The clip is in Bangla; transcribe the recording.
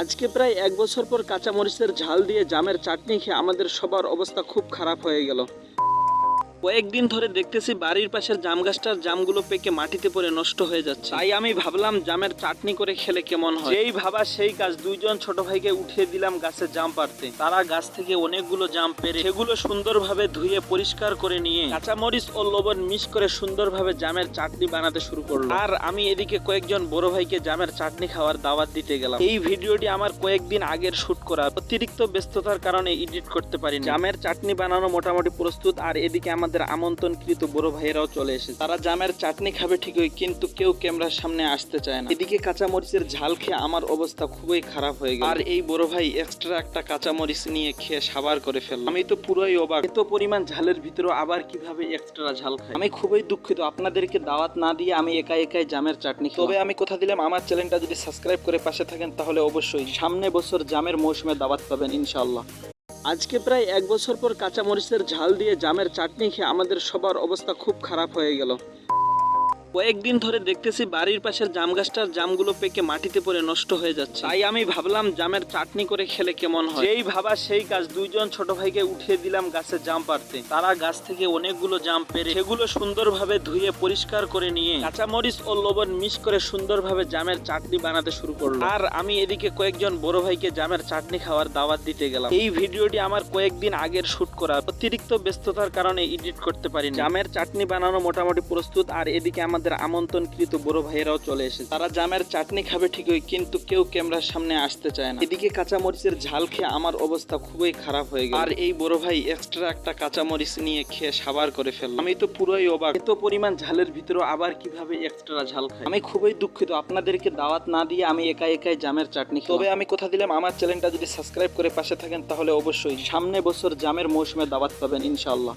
আজকে প্রায় এক বছর পর কাঁচামরিচের ঝাল দিয়ে জামের চাটনি খেয়ে আমাদের সবার অবস্থা খুব খারাপ হয়ে গেল। কয়েকদিন ধরে দেখতেছি বাড়ির পাশের জাম গাছটার জামগুলো পেকে মাটিতে পড়ে নষ্ট হয়ে যাচ্ছে। তাই আমি ভাবলাম জামের চাটনি করে খেলে কেমন হয়। যেই ভাবা সেই গাছ দুইজন ছোট ভাইকে উঠিয়ে দিলাম গাছে জাম পারতে তারা গাছ থেকে অনেকগুলো জাম পেরে সেগুলো সুন্দরভাবে ধুয়ে পরিষ্কার করে নিয়ে কাঁচামরিচ ও লবণ মিক্স করে সুন্দরভাবে জামের চাটনি বানাতে শুরু করল। আর আমি এদিকে কয়েকজন বড় ভাইকে জামের চাটনি খাওয়ার দাওয়াত দিতে গেলাম। এই ভিডিওটি আমার কয়েকদিন আগের শুট করা অতিরিক্ত ব্যস্ততার কারণে এডিট করতে পারিনি। জামের চাটনি বানানো মোটামুটি প্রস্তুত। আর এদিকে আমাদের আমন্ত্রণকৃত বড় ভাইয়েরাও চলে এসেছে তারা জামের চাটনি খাবে ঠিকই, কিন্তু কেউ ক্যামেরার সামনে আসতে চায় না। এদিকে কাঁচামরিচের ঝাল খেয়ে আমার অবস্থা খুবই খারাপ হয়ে গেল। আর এই বড় ভাই এক্সট্রা একটা কাঁচামরিচ নিয়ে খেয়ে সাবার করে ফেলল। আমি তো পুরোই অবাক। এত পরিমাণ ঝালের ভিতরেও আবার কীভাবে এক্সট্রা ঝাল খাই আমি খুবই দুঃখিত। আপনাদেরকে দাওয়াত না দিয়ে আমি একা একাই জামের চাটনি তবে আমি কথা দিলাম, আমার চ্যানেলটা যদি সাবস্ক্রাইব করে পাশে থাকেন তাহলে অবশ্যই সামনে বছর জামের মৌসুমে দাওয়াত পাবেন ইনশাআল্লাহ। আজকে প্রায় এক বছর পর কাঁচামরিচের ঝাল দিয়ে জামের চাটনি খেয়ে আমাদের সবার অবস্থা খুব খারাপ হয়ে গেল। কয়েকদিন ধরে দেখতেছি বাড়ির পাশের জাম গাছটার জামগুলো পেকে মাটিতে পড়ে নষ্ট হয়ে যাচ্ছে। তাই আমি ভাবলাম জামের চাটনি করে খেলে কেমন হয়। যেই ভাবা সেই গাছ দুইজন ছোট ভাইকে উঠিয়ে দিলাম গাছে জাম পারতে তারা গাছ থেকে অনেকগুলো জাম পেরে সেগুলো সুন্দরভাবে ধুয়ে পরিষ্কার করে নিয়ে কাঁচামরিচ ও লবণ মিক্স করে সুন্দরভাবে জামের চাটনি বানাতে শুরু করল। আর আমি এদিকে কয়েকজন বড় ভাইকে জামের চাটনি খাওয়ার দাওয়াত দিতে গেলাম। এই ভিডিওটি আমার কয়েকদিন আগের শুট করা অতিরিক্ত ব্যস্ততার কারণে এডিট করতে পারিনি। জামের চাটনি বানানো মোটামুটি প্রস্তুত। আর এদিকে আমাদের আমন্ত্রণকৃত বড় ভাইয়েরাও চলে এসেছে। তারা জামের চাটনি খাবে ঠিকই, কিন্তু কেউ ক্যামেরার সামনে আসতে চায় না। এদিকে কাঁচামরিচের ঝাল খেয়ে আমার অবস্থা খুবই খারাপ হয়ে গেল। আর এই বড় ভাই এক্সট্রা একটা কাঁচামরিচ নিয়ে খেয়ে সাবার করে ফেলল। আমি তো পুরোই অবাক। এত পরিমাণ ঝালের ভিতরে আবার কীভাবে এক্সট্রা ঝাল খাই আমি খুবই দুঃখিত। আপনাদেরকে দাওয়াত না দিয়ে আমি একা একাই জামের চাটনি তবে আমি কথা দিলাম, আমার চ্যানেলটা যদি সাবস্ক্রাইব করে পাশে থাকেন তাহলে অবশ্যই সামনে বছর জামের মৌসুমে দাওয়াত পাবেন ইনশাআল্লাহ।